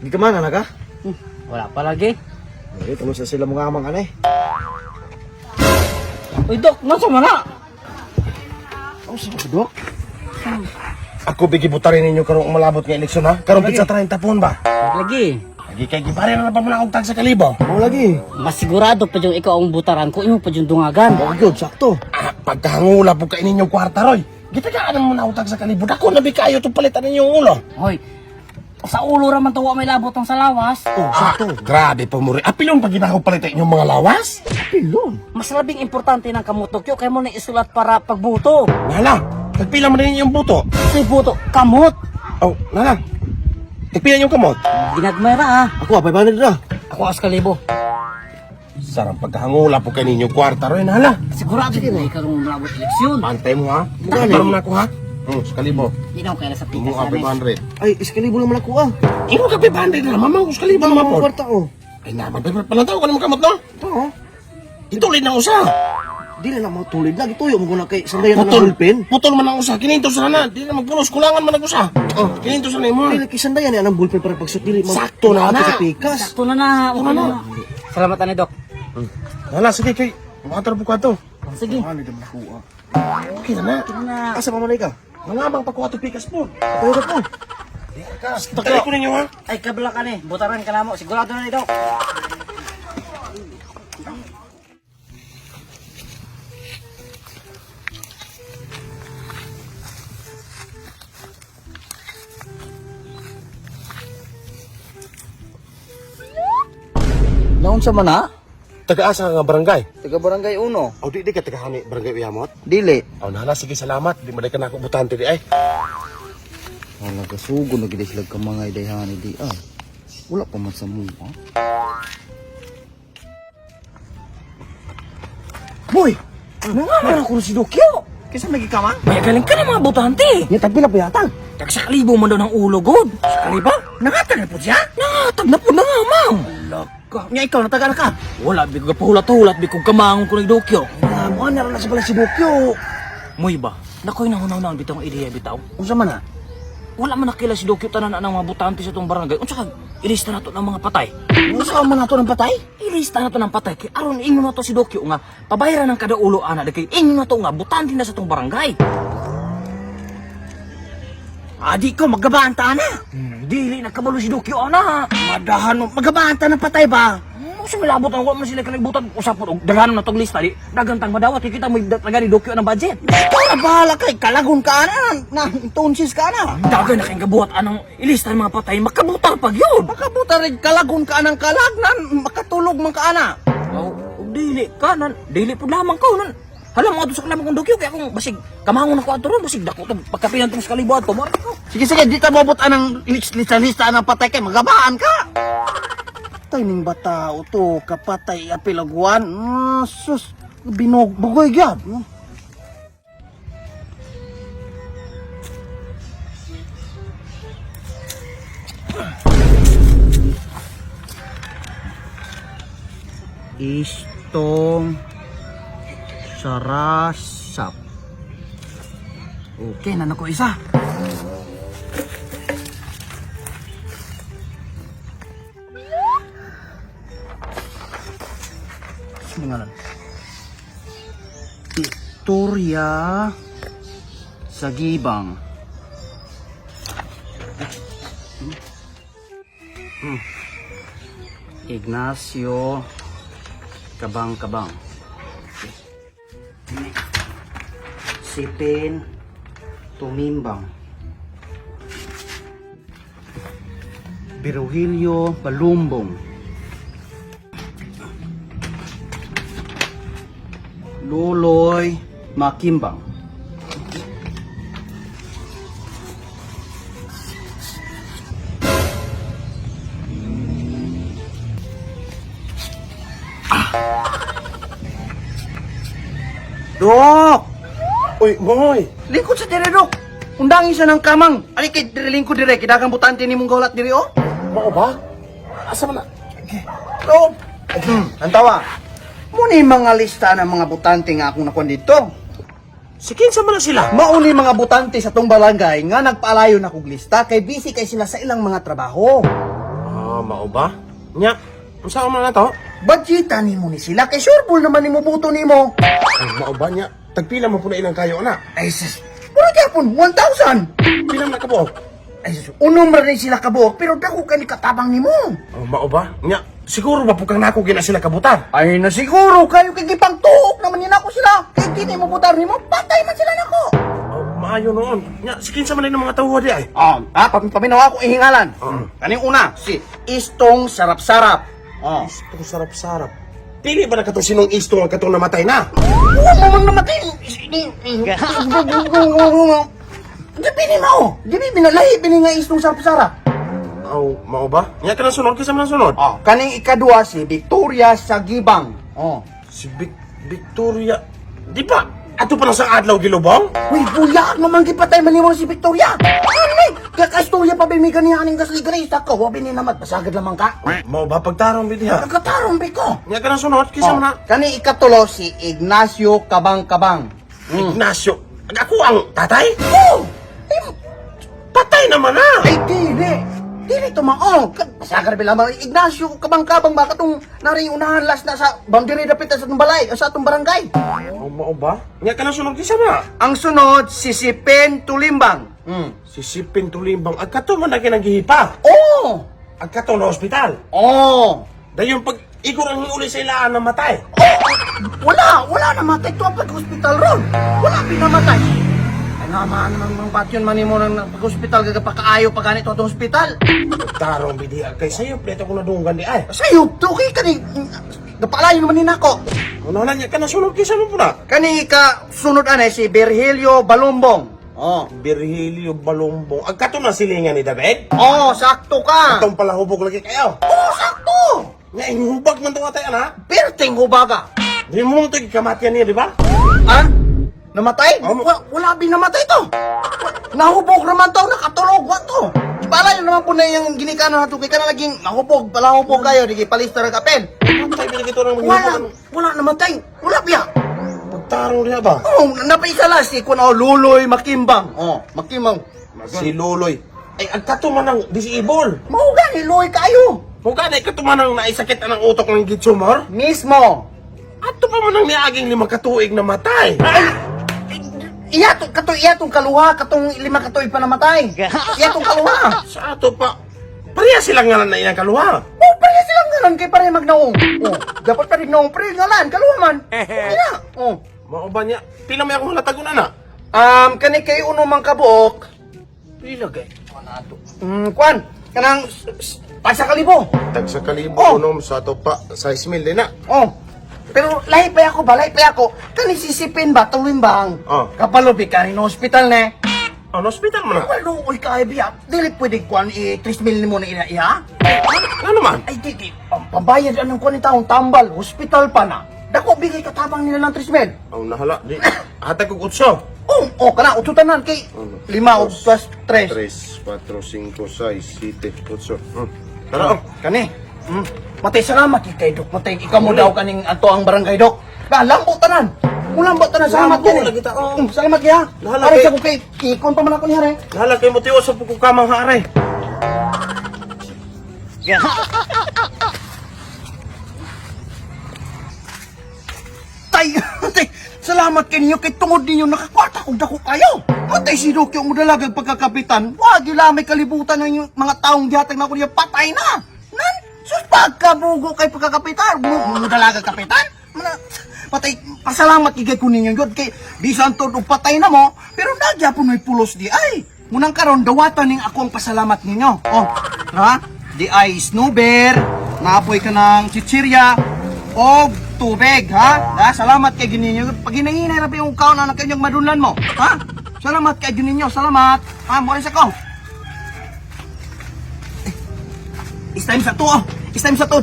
Di ka man, anak ka? Hmm, wala pa lagi. Eh, kamusta sila mga amang anay? Uy, Dok, nasa mana? Oh, sino ka, Dok? Ako bigibutarin ninyo karong malabot nga eleksyon ha? Karong pizza 30 tapon ba? Lagi. Lagi kay gibari na pa muna akong tag sa kalibo. Oo lagi. Mas sigurado pa yung ikaw ang butaran ko, imo pa yung dungagan. Oo good, sakto. Ah, pagkahangula po kainin ninyong kwarta, Roy. Gitagaan mo na utang sa kalibo. Ako na kayo itong palitan ninyong ulo. Hoy, sa ulo raman tawa may labot ang sa lawas. Oh, sakto. grabe po mo rin. Apilong pag ginakaw palitan inyong mga lawas? Apilong? Mas labing importante ng kamutokyo kaya mo na isulat para pagbuto. Nala, tagpila mo rin yung buto. Say buto, kamot. Oh, nala. Tagpila yung kamot. Ginagmera ah. Ako, 500 na. Ako as kalibo. Sarang pagkahangula po kainin yung kwarta, Roy. Nala. Sigurado din na ikaw ang labot eleksyon. Pantay mo ha. Mo na ako ha. Hmm, kalibo. Hindi na ako kaya sa Imo pikas ka namin. 500. Ay, iskalibo naman ako ah. Imo ka 500 na. Mamang ko iskalibo naman po. Kwarta ko. Ay naman, palantaw ka naman kamot no? Oo. Ituloy na usa. Dili na mo tulid lagi tuyo mo na kay sandayan ng Putol. bulpen. Putol man ang usa. Kininto sana. Di na magpulos. Kulangan man ang usa. Oh, kininto sana mo. Dili kay sandayan ni anang bulpen para pagsut dili mo. Sakto na, na. sa pikas. Sakto na na. Okay na. na. Salamat ani, Dok. Hala, sige kay. Makatar po ka to. Sige. Ano naman ako ah. Okay na na. Sige na. Asa mamanay ka? Mga bang pakuha to pikas po. Ka po. Takay ko ninyo ha. Ay, kabla ka ni. Butaran ka na mo. Sigurado na ni, Dok. Naon sa mana? Taga-asa nga barangay. Taga barangay Uno. O di di ka taga-hani barangay Uyamot. Dili. O nala, sige salamat. Di mo ka na ako butante di ay. Wala ka sugo na gid sila ka mga idayhani di ah. Wala pa man sa mo ah. Boy! Nangaman ako si Dokyo. Kisa nagikama? May galing ka na mga butante. Ya tagpila pa yata. Tag sa kalibo man daw ng ulo, God. Sa kaliba? Nangatag na po siya. Nangatag na po na nga, ma'am. Laka. Nya ikaw natagal ka. Wala, bigog ka pahulat-hulat, bigog ka mangon ko ni Dokyo. Ah, mo na na sa bala si Bukyo. Moy ba? Nakoy na ang bitaw ang ideya bitaw. Unsa man ah? Wala man nakila si Dokyo tanan na ng mga butante sa itong barangay. Unsa kag ilista na to ng mga patay. Unsa man ato ng patay? Ilista na to ng patay kay aron ingon na to si Dokyo nga pabayaran ng kada ulo ana kay ingon na to nga butante na sa itong barangay. Adi ko magabaan ta na. Hmm, dili nakabalo si Dokyo ana. Madahan mo magabaan ta ng patay ba? Mo sa milabot ang wa man sila kanagbutan usapon og daghan na tong lista di dagantang madawat kay kita mo taga ni Dokyo ng budget. Na bahala kay kalagon ka na. Na, tunsis ka na. Dagan na kayong gabuhat anang ilista ng mga patay makabutar pag yun. Makabuta rin kalagon ka ng kalagnan. Makatulog man ka ana. Oh, dili ka nan dili pud lamang ko nan. Hala mo ato sa lamang kong Dokyo kay akong basig kamangon ako ato ron basig dako to pagkapihan tong sa kalibuan to mo ko. Sige sige, di ta mabot anang lista-lista ng patay kay magabaan ka. Tay ning bata to kapatay apilaguan. Mm, sus, binog bugoy gyud. Mm. Istong sarasap. Okay na nako isa. Singalan. Victoria Sagibang. Hmm. Ignacio Kabang-Kabang. Sipin Tumimbang. Virgilio Balumbong. Luloy Makimbang. Dok! Uy, boy. Lingkod sa dire, Dok! Undangin siya ng kamang. Ali kay dire lingkod dire, kidagang butante ni mong gaulat dire, oh! Mao ba? Asa man na? Dok! Hmm, antawa. Muna yung mga lista ng mga butante nga akong nakuha dito. Si kinsa man na sila? Mauni mga butante sa tong barangay nga nagpaalayo na kog lista kay busy kay sila sa ilang mga trabaho. Ah, mao ba? Nya, unsa man na to? Budgetan ni mo ni sila kay sureball naman ni mo buto ni mo. Ay, mao ba nya? Tagpila mo po na ilang kayo na. Ay sus, mura gyapon 1,000. Pila na ka po? Ay sus, unom ra rin sila kabuok pero dako kay ni katabang nimo. Oh, mao ba? Nya, siguro ba pukang nako gina sila kabutar? Ay na siguro kayo kay gipangtuok naman nila ko sila. Kay kini mo butar nimo, patay man sila nako. Oh, maayo noon. Nya, sikin sa man ng mga tawad di ay. Ah, ah, pam paminaw ako ihingalan. Mm. Kaning una, si Istong Sarap-Sarap. Oh. Istong sarap-sarap. Pili ba na katong sinong istong ang katong namatay na? Huwag mo man namatay. Di pini mo. Di binalahi pini nga Istong Sarap-Sarap. Oh, mao ba? Nya ka sunod kasi man sunod. Oh, kaning ikadua si Victoria Sagibang. Oh. Si Vic Victoria. Di ba? Ato pa lang sa adlaw gilubong? Uy, buyak naman gipatay man nimo si Victoria. Ano? Kakastorya pa bimi kaniya aning gasli Grace ako. Wabi ni namat pasagad lamang ka. Mao ba pagtarong bidi ha? Nagkatarong bi ko. Nya ka na sunod kisa Oh, man na. kani ikatulo si Ignacio Kabang-Kabang. Hmm. Ignacio. Ako ang tatay? Oh! Ay, Patay naman na! ay dili. Dili to mao. Pasagad bi lamang Ignacio Kabang-Kabang ba katong nari unahan last na sa boundary dapit sa atong balay o sa atong barangay. Oh, mao ba? Nya ka na sunod kisa man. Ang sunod si Sipen Tulimbang. Hmm. Si Sipin Tulimbang. Agkato man na kinagihipa. Oh! Agkato na ospital. Oh! Dahil yung pag ikot ang uli sa ilaan na matay. Wala, wala namatay. Ito ang pag-hospital ron. Wala pinamatay. Ay nga man, mang, mang patyon man mo ng pag-hospital kaga pa ganito itong hospital. Tarong bidi kay sayo. Pleto ko na dungan di ay. Sa'yo, okay ka ni... Napalayo naman ni nako. Ano na niya ka na sunod kisa mo po na? Kani ka sunod anay si Virgilio Balumbong. Oh. Virgilio Balombong. Agkato na silingan ni David? Oh, sakto ka. Itong palahubog lagi kayo. Oh, sakto. Nga, inhubag man itong atay, ana. Perting hubaga. Di mo ito ikamatian niya, di ba? Ha? Namatay? Oh, Wa- wala bin namatay to. Nahubog naman to, nakatulog. Wa to. Pala yun naman po na yung ginikanan nato kay ka na naging nahubog, palahubog kayo, di palista ng kapel. Patay ba ito ng Wala, maghihubog? wala namatay. Wala biya. Pagtarong niya ba? Oh, napaisala si kuno Luloy Makimbang. Oh, Makimbang. Si Loloy. Ay, agkato man ng disable. Mao gani Luloy kayo. Kung ka na ikato man ng naisakit ang utok ng gitsumor, Mismo. ato pa man ang niaging limang katuig na matay. Ay, iya to kato iya tong kaluha katong lima katoy pa namatay. Iya tong kaluha. Sa ato pa, pareha silang nga na ilang kaluha. Oh, pareha silang ngalan kay pare magnaong. Oh, dapat pa rin naong pre ngalan kaluha man. Ina. Oh. Mao ba niya? Pila may akong natagunan na? Um, kani kay uno mang kabuok. Pila kay? Mm, kwan, kanang pasa kalibo. Tag sa kalibo Oh. unom sa ato pa, 6 mil din na. Oh. Pero lahi pa ako ba, lahi pa ako. Kani sisipin ba, tuwimbang. Oh. Kapalobi ka rin hospital ne. Ano, hospital mo na? Well, uy ka biya. Dili pwede kwan i 3 mil mo na ina iya. Ano naman? Ay di di, pam- pambayad anong kwan ni taong tambal, hospital pa na. Dako bigay katabang nila ng 3 mil. Oh, nahala. Di, hatag ko utso. Oh, oh, kana ututanan kay Ano? lima o plus 3. 3, 4, 5, 6, 7, 8. Hmm. Tara, oh. Kani. Hmm. Matay salamat kay kay Dok. Matay ikaw mo daw kaning ato ang barangay Dok. Ba, lambo tanan. Mo lambo tanan salamat kini. na kita, oh. Hmm, salamat kaya. Lahala kay- sa kay kikon pa man ako ni Hare. Nahala kay motiwo sa pagkukamang haray. Tay, tay, salamat kay ninyo kay tungod ninyo nakakwarta kog dako kayo. Matay si Dok yung mudalagag pagkakapitan. Wa gila may kalibutan ng mga taong gihatag na ko niya patay na. Pagkabugo kay pagkakapitan. Mu- Mudalagag kapitan. Mana, patay, pasalamat kay ko ninyo yun kay bisan to patay na mo, pero nagyapon may pulos di ay. Munang karon dawatan ning ako ang pasalamat ninyo. Oh, ha? Di ay snowbear, naapoy ka ng chichirya, o tubig, ha? ha? Salamat kay gininyo. Pag hinahinay na yung kaon na kanyang madunlan mo, ha? Salamat kay gininyo, salamat. Ha, mo sa ko. Eh, Is time sa to, oh. Is time sa to.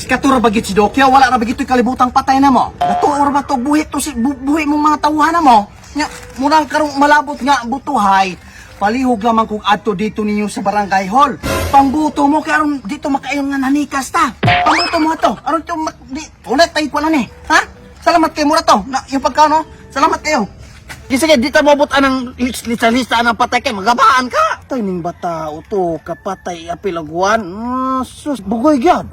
Si Katura bagit si Dokyo, wala na bagit kalibutang patay na mo. Natuor ba to, buhi to si, bu, buhi mong mga tawhan na mo. Nga, murang karong malabot nga butuhay, palihog lamang kung adto dito ninyo sa barangay hall. Pangbuto mo kay aron dito makaayong nga nanikas ta. Pangbuto mo ato. Aron to di ulit tay na ni. Ha? Salamat kay mura to. Na yung pagkano? Salamat kayo. Kasi kaya di ta mabot anang lista-lista ng patay kay magabaan ka. Tay ning bata to kapatay apilaguan. Mm, sus bugoy gyud.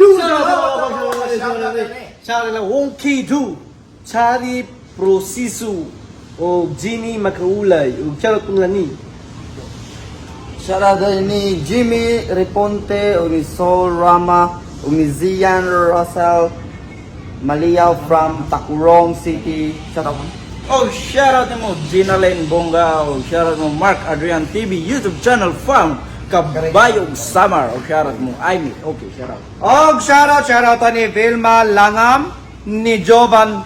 Charla Wonki Du, Chari Prosisu, o Jimmy Makaulay, o Charot Punglani. Sarada ni Jimmy Reponte, o ni Sol Rama, o ni Zian Russell, Maliaw from Takurong City. Shout out. Oh, shoutout mo Gina Lane Bonga, oh, shoutout mo Mark Adrian TV YouTube channel from Kabayog Summer, oh, shoutout mo Amy. Okay, shoutout. Og shoutout shoutout ni Vilma Langam, ni Jovan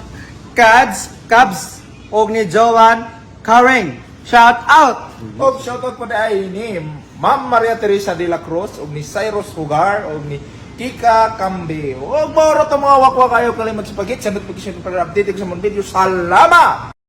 Cads, Cabs, og ni Jovan Karing. Shout out. Og shoutout po dahil ni Ma'am Maria Teresa de la Cruz, og ni Cyrus Hugar, og ni Kika Kambi. Og moro to mga wakwa kayo kalimag sa pagit. Sanot po kisyo para update ko sa mga video. Salama!